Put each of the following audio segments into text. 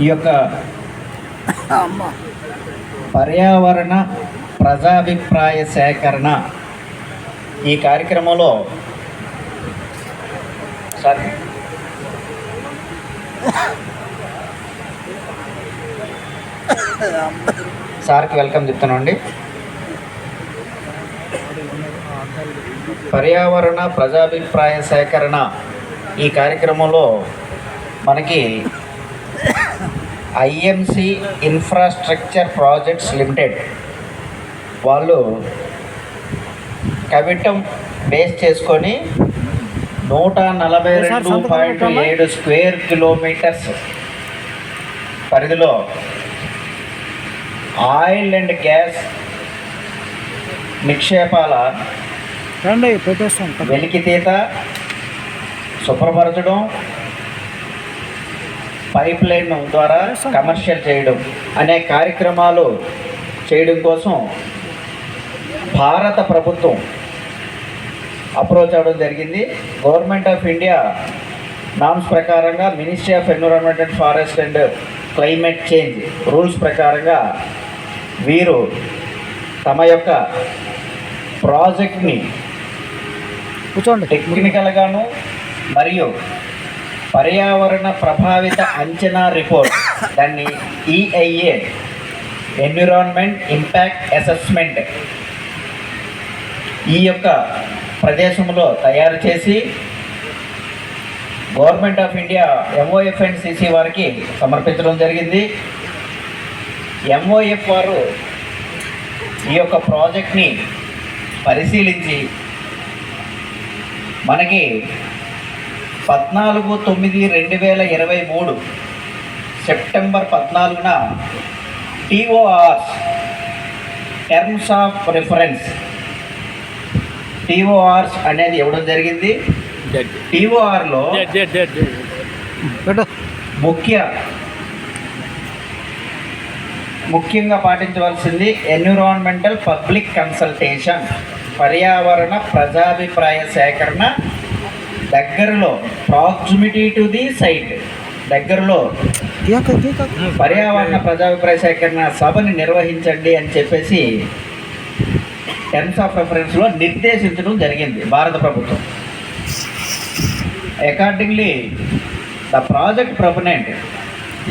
ఈ యొక్క పర్యావరణ ప్రజాభిప్రాయ సేకరణ ఈ కార్యక్రమంలో సార్. సార్కి వెల్కమ్ చెప్తానండి పర్యావరణ ప్రజాభిప్రాయ సేకరణ ఈ కార్యక్రమంలో మనకి ఐఎంసి ఇన్ఫ్రాస్ట్రక్చర్ ప్రాజెక్ట్స్ లిమిటెడ్. వాళ్ళు కవిటం బేస్ చేసుకొని నూట నలభై రెండు పాయింట్ ఏడు స్క్వేర్ కిలోమీటర్స్ పరిధిలో ఆయిల్ అండ్ గ్యాస్ నిక్షేపాల వెలికితీత శుభ్రపరచడం పైప్ లైన్ ద్వారా కమర్షియల్ చేయడం అనే కార్యక్రమాలు చేయడం కోసం భారత ప్రభుత్వం అప్రోచ్ అవ్వడం జరిగింది. గవర్నమెంట్ ఆఫ్ ఇండియా నామ్స్ ప్రకారంగా ministry of environment and forest and climate change rules ప్రకారంగా వీరు తమ యొక్క ప్రాజెక్ట్ని కూర్చోండి. టెక్నికల్గాను మరియు పర్యావరణ ప్రభావిత అంచనా రిపోర్ట్ దాన్ని ఈఐఏ ఎన్విరాన్మెంట్ ఇంపాక్ట్ అసెస్మెంట్ ఈ యొక్క ప్రదేశంలో తయారు చేసి government of India MOF and CC వారికి సమర్పించడం జరిగింది. ఎంఓఎఫ్ వారు ఈ యొక్క ప్రాజెక్ట్ని పరిశీలించి మనకి పద్నాలుగు తొమ్మిది రెండు వేల ఇరవై మూడు సెప్టెంబర్ పద్నాలుగున TORs terms of reference. TORs అనేది ఇవ్వడం జరిగింది. టీఓఆర్లో ముఖ్య ముఖ్యంగా పాటించవలసింది ఎన్విరాన్మెంటల్ పబ్లిక్ కన్సల్టేషన్ పర్యావరణ ప్రజాభిప్రాయ సేకరణ దగ్గరలో ప్రాక్సిమిటీ టు ది సైట్ దగ్గరలో. పర్యావరణ ప్రజాభిప్రాయ సేకరణ సభని నిర్వహించండి అని చెప్పేసి టెన్స్ ఆఫ్ రెఫరెన్స్లో నిర్దేశించడం జరిగింది భారత ప్రభుత్వం. అకార్డింగ్లీ ద ప్రాజెక్ట్ ప్రొపనెంట్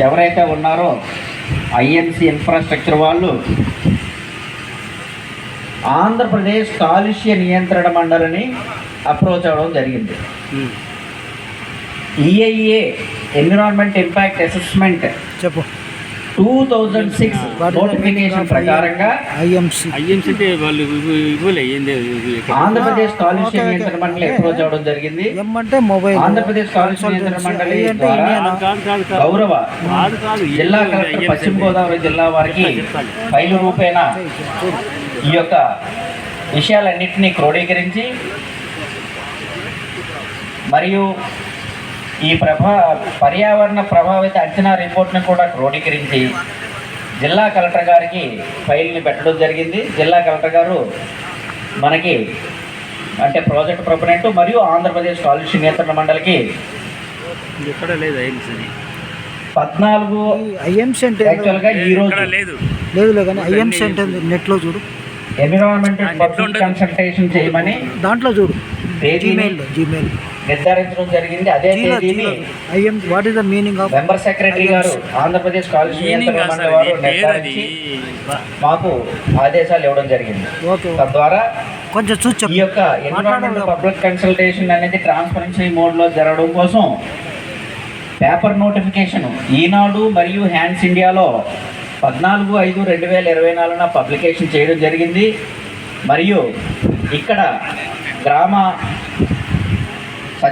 ఎవరైతే ఉన్నారో ఐఎన్సి ఇన్ఫ్రాస్ట్రక్చర్ వాళ్ళు ఆంధ్రప్రదేశ్ కాలుష్య నియంత్రణ మండలిని అప్రోచ్ అవ్వడం జరిగింది ఈఐఏ ఎన్విరాన్మెంట్ ఇంపాక్ట్ అసెస్మెంట్ చెప్పు టూ థౌజండ్ సిక్స్ నోటిఫికేషన్ ప్రకారంగా. ఆంధ్రప్రదేశ్ కాలుష్య. నియంత్రణ మండలి అప్రోచ్ అవ్వడం జరిగింది ఎం అంటే మొబైల్ ఆంధ్రప్రదేశ్ కాలుష్య నియంత్రణ మండలి. గౌరవ. జిల్లా కలెక్టర్ పశ్చిమ. గోదావరి జిల్లా వారికి. ఫైలు రూపేణ ఈ యొక్క విషయాలన్నింటినీ క్రోడీకరించి మరియు ఈ ప్రభా పర్యావరణ ప్రభావిత అంచనా రిపోర్ట్ని కూడా క్రోడీకరించి జిల్లా కలెక్టర్ గారికి ఫైల్ని పెట్టడం జరిగింది. జిల్లా కలెక్టర్ గారు మనకి అంటే ప్రాజెక్ట్ ప్రొపనెంట్ మరియు ఆంధ్రప్రదేశ్ కాలుష్య నియంత్రణ మండలికి పద్నాలుగు ఐఎంసి అంటే యాక్చువల్గా ఈ రోజు ఎక్కడ లేదు. లేదు లేదు కానీ ఐఎంసి అంటే నెట్లో చూడు. ఉండదు. కన్సల్టేషన్ చేయమని దాంట్లో చూడు. జీమెయిల్ జీమెయిల్ నిర్ధారించడం జరిగింది. అదే తేదీని what is the meaning of member secretary గారు ఆంధ్రప్రదేశ్ సార్, వారు ఇది పేరు అది. నిర్ధారించి మాకు ఆదేశాలు ఇవ్వడం జరిగింది. ఓకే. తద్వారా కొంచెం ఈ యొక్క ఎన్విరాన్మెంటల్ మాట్లాడాలి. పబ్లిక్ కన్సల్టేషన్ అనేది ట్రాన్స్పరెన్సీ మోడ్లో జరగడం కోసం పేపర్ నోటిఫికేషన్ ఈనాడు మరియు హ్యాండ్స్ ఇండియాలో పద్నాలుగు ఐదు రెండు వేల ఇరవై నాలుగున పబ్లికేషన్ చేయడం జరిగింది. మరియు ఇక్కడ గ్రామ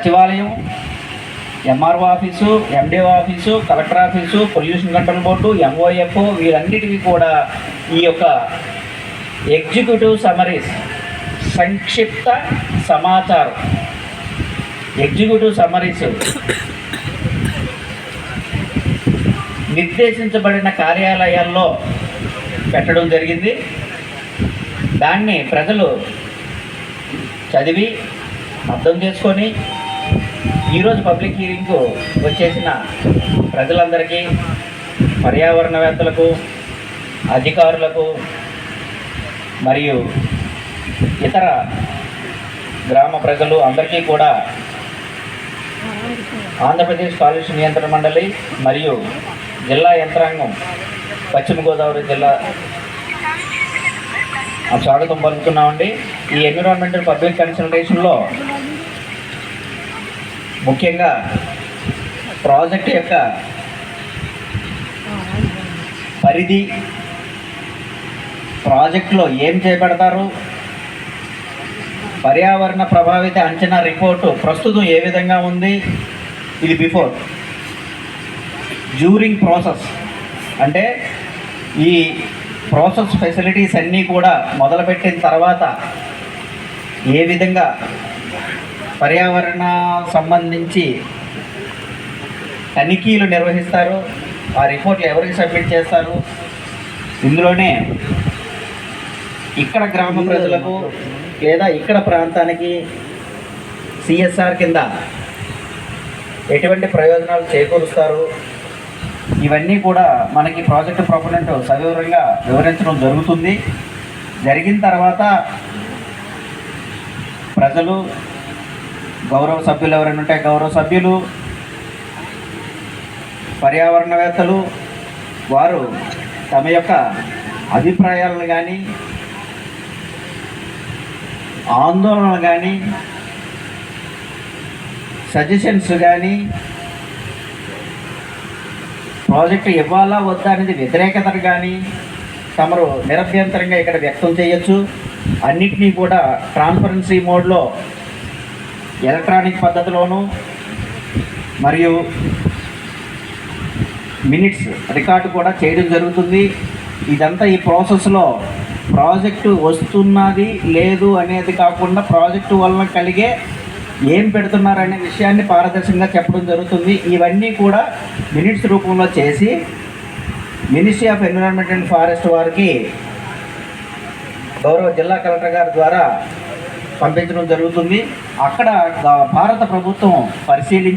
సచివాలయం MRO office MDO office collector office pollution control board MOF వీరన్నిటికీ కూడా ఈ యొక్క ఎగ్జిక్యూటివ్ సమరీస్ సంక్షిప్త సమాచారం. ఎగ్జిక్యూటివ్ సమరీస్ నిర్దేశించబడిన కార్యాలయాల్లో పెట్టడం జరిగింది. దాన్ని ప్రజలు చదివి అర్థం చేసుకొని ఈరోజు పబ్లిక్ హీరింగ్కు వచ్చేసిన ప్రజలందరికీ పర్యావరణవేత్తలకు అధికారులకు మరియు ఇతర గ్రామ ప్రజలు అందరికీ కూడా ఆంధ్రప్రదేశ్ కాలుష్య నియంత్రణ మండలి మరియు జిల్లా యంత్రాంగం పశ్చిమ గోదావరి జిల్లా స్వాగతం పలుకుతున్నామండి. ఈ ఎన్విరాన్మెంటల్ పబ్లిక్ కన్సల్టేషన్లో ముఖ్యంగా ప్రాజెక్ట్ యొక్క పరిధి ప్రాజెక్టులో ఏం చేపడతారు పర్యావరణ ప్రభావిత అంచనా రిపోర్టు ప్రస్తుతం ఏ విధంగా ఉంది ఇది బిఫోర్ డ్యూరింగ్ ప్రాసెస్ అంటే ఈ ప్రాసెస్ ఫెసిలిటీస్ అన్నీ కూడా మొదలుపెట్టిన తర్వాత ఏ విధంగా పర్యావరణ సంబంధించి తనిఖీలు నిర్వహిస్తారు. ఆ రిపోర్ట్లు ఎవరికి సబ్మిట్ చేస్తారు? ఇందులోనే ఇక్కడ గ్రామ ప్రజలకు లేదా ఇక్కడ ప్రాంతానికి సిఎస్ఆర్ కింద ఎటువంటి ప్రయోజనాలు చేకూరుస్తారు? ఇవన్నీ కూడా మనకి ప్రాజెక్టు ప్రొపనెంట్ సవివరంగా వివరించడం జరుగుతుంది. జరిగిన తర్వాత ప్రజలు గౌరవ సభ్యులు ఎవరైనా ఉంటే గౌరవ సభ్యులు పర్యావరణవేత్తలు వారు తమ యొక్క అభిప్రాయాలను కానీ ఆందోళనలు కానీ సజెషన్స్ కానీ ప్రాజెక్టు ఇవ్వాలా వద్దా అనేది వ్యతిరేకతను కానీ తమరు నిరభ్యంతరంగా ఇక్కడ వ్యక్తం చేయొచ్చు. అన్నిటినీ కూడా ట్రాన్స్పరెన్సీ మోడ్లో ఎలక్ట్రానిక్ పద్ధతిలోను మరియు మినిట్స్ రికార్డు కూడా చేయడం జరుగుతుంది. ఇదంతా ఈ ప్రాసెస్లో ప్రాజెక్టు వస్తున్నది లేదు అనేది కాకుండా ప్రాజెక్టు వలన కలిగే ఏం పెడుతున్నారనే విషయాన్ని పారదర్శకంగా చెప్పడం జరుగుతుంది. ఇవన్నీ కూడా మినిట్స్ రూపంలో చేసి ministry of environment and forest వారికి గౌరవ జిల్లా కలెక్టర్ గారి ద్వారా పంపించడం జరుగుతుంది. అక్కడ భారత ప్రభుత్వం పరిశీలించి